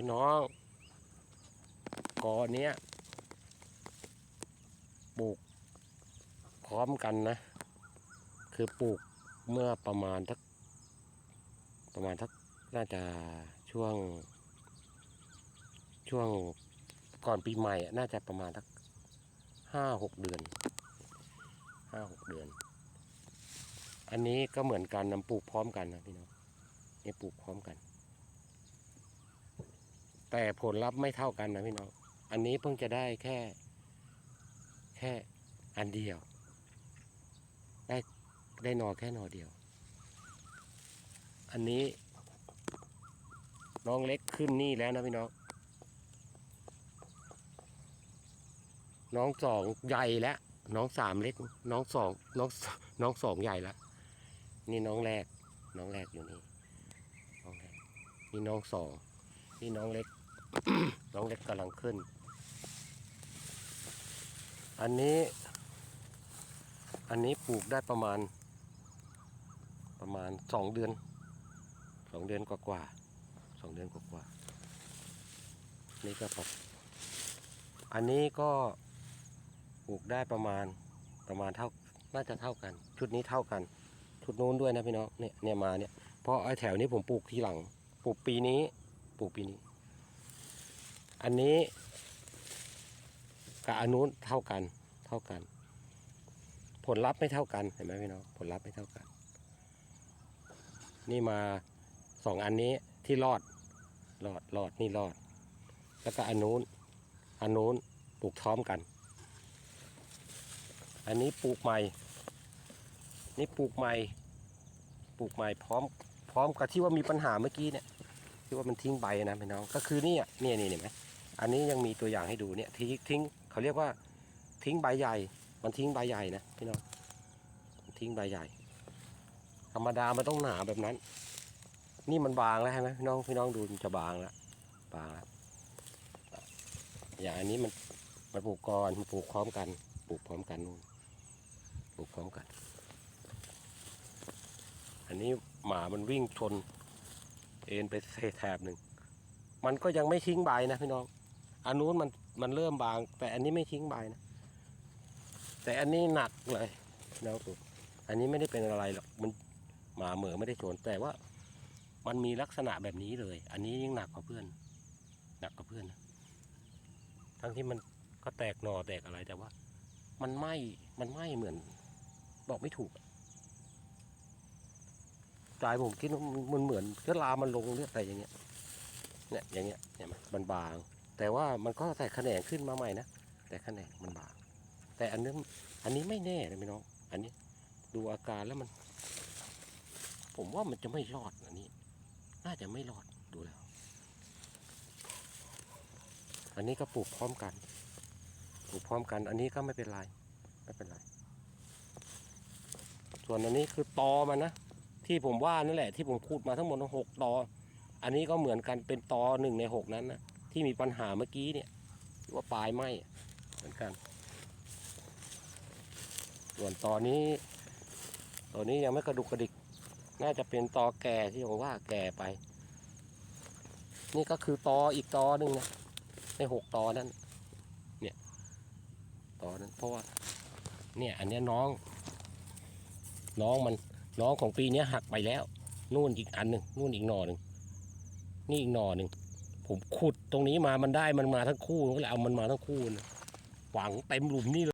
พี่น้องกอเนี้ยปลูกพร้อมกันนะ คือปลูกเมื่อประมาณทักประมาณทักน่าจะช่วง ช่วงก่อนปีใหม่อะน่าจะประมาณทักห้าหกเดือนห้าหกเดือน อันนี้ก็เหมือนกันนำปลูกพร้อมกันนะพี่น้องนี่ปลูกพร้อมกัน แต่ผลลัพธ์ไม่เท่ากันนะพี่น้องอันนี้เพิ่งจะได้แค่ แค่อันเดียว ได้ได้หนอแค่หนอเดียว อันนี้ น้องเล็กขึ้นนี่แล้วนะพี่น้องน้องสองใหญ่แล้วน้องสามเล็ก น้องสองน้องน้องสองใหญ่แล้วนี่น้องแรก น้องแรกอยู่นี่น้องแรกนี่น้องสองนี่น้องเล็ก น้องเล็กกำลังขึ้น อันนี้ อันนี้ปลูกได้ประมาณ ประมาณสองเดือนสองเดือนกว่ากว่าๆสองเดือนกว่ากว่าๆนี่ก็พออันนี้ก็ปลูกได้ประมาณประมาณเท่าน่าจะเท่ากัน ชุดนี้เท่ากัน ชุดนู้นด้วยนะพี่น้องเนี่ยเนี่ยมาเนี่ยเพราะไอ้แถวนี้ผมปลูกทีหลัง ปลูกปีนี้ ปลูกปีนี้ อันนี้ กับอันนู้นเท่ากันเท่ากัน ผลลัพธ์ไม่เท่ากันเห็นไหมพี่น้องผลลัพธ์ไม่เท่ากัน นี่มาสองอันนี้ที่รอดรอดรอดนี่รอด แล้วก็อันนู้นอันนู้นปลูกพร้อมกัน อันนี้ปลูกใหม่ นี่ปลูกใหม่ปลูกใหม่พร้อม พร้อมกับที่ว่ามีปัญหาเมื่อกี้เนี่ยที่ว่ามันทิ้งใบนะพี่น้องก็คือนี่ยเนี่นี่เห็นไหม อันนี้ยังมีตัวอย่างให้ดูเนี่ยทิ้งทิ้งเขาเรียกว่าทิ้งใบใหญ่ มันทิ้งใบใหญ่นะพี่น้องทิ้งใบใหญ่ ธรรมดามันต้องหนาแบบนั้น นี่มันบางแล้วใช่ไหมพี่น้องพี่น้องดูมันจะบางแล้วบางแล้วอย่างอันนี้มันมันปลูกก่อนมันปลูกพร้อมกัน ปลูกพร้อมกันนู่นปลูกพร้อมกัน อันนี้หมามันวิ่งชน เอ็นไปเศษแถบหนึ่งมันก็ยังไม่ทิ้งใบนะพี่น้อง อันนู้นมันมันเริ่มบาง แต่อันนี้ไม่ทิ้งใบนะ แต่อันนี้หนักเลยนะครัอันนี้ไม่ได้เป็นอะไรหรอกมันหมาเหมือไม่ได้ชนแต่ว่ามันมีลักษณะแบบนี้เลย อันนี้ยิ่งหนักกว่าเพื่อน หนักกว่าเพื่อนนะทั้งที่มันก็แตกหน่อแตกอะไรแต่ว่า มันไหมมันไหมเหมือน บอกไม่ถูกใจผมคิดว่ามันเหมือนเชื้อรามันลงเลือดอะไรอย่างเงี้ยเนี่ยอย่างเงี้ยเนี่ยมันบาง แต่ว่ามันก็แตกแขนงขึ้นมาใหม่นะ แต่แขนงมันบาง แต่อันนี้อันนี้ไม่แน่นะพี่น้อง อันนี้ดูอาการแล้วมัน ผมว่ามันจะไม่รอดอันนี้ น่าจะไม่รอดดูแล้ว อันนี้ก็ปลูกพร้อมกัน ปลูกพร้อมกัน อันนี้ก็ไม่เป็นไรไม่เป็นไร ส่วนอันนี้คือตอมันนะที่ผมว่านั่นแหละที่ผมพูดมาทั้งหมดหกตออันนี้ก็เหมือนกันเป็นตอหนึ่งในหกนั้นนะ ที่มีปัญหาเมื่อกี้เนี่ยว่าปลายไหมเหมือนกัน ส่วนตอนี้ตอนี้ยังไม่กระดุกกระดิก น่าจะเป็นตอแก่ที่ผมว่าแก่ไป นี่ก็คือตออีกตอหนึ่งนะในหกตอนั้นเนี่ยตอนั้นเพราะว่าเนี่ยอันนี้น้อง น้องมันน้องของปีนี้หักไปแล้ว นู่นอีกอันหนึ่งนู่นอีกหน่อหนึ่งนี่อีกหน่อหนึ่ง ผมขุดตรงนี้มามันได้มันมาทั้งคู่ก็เลยเอามันมาทั้งคู่นะฝังเต็มหลุมนี่เลย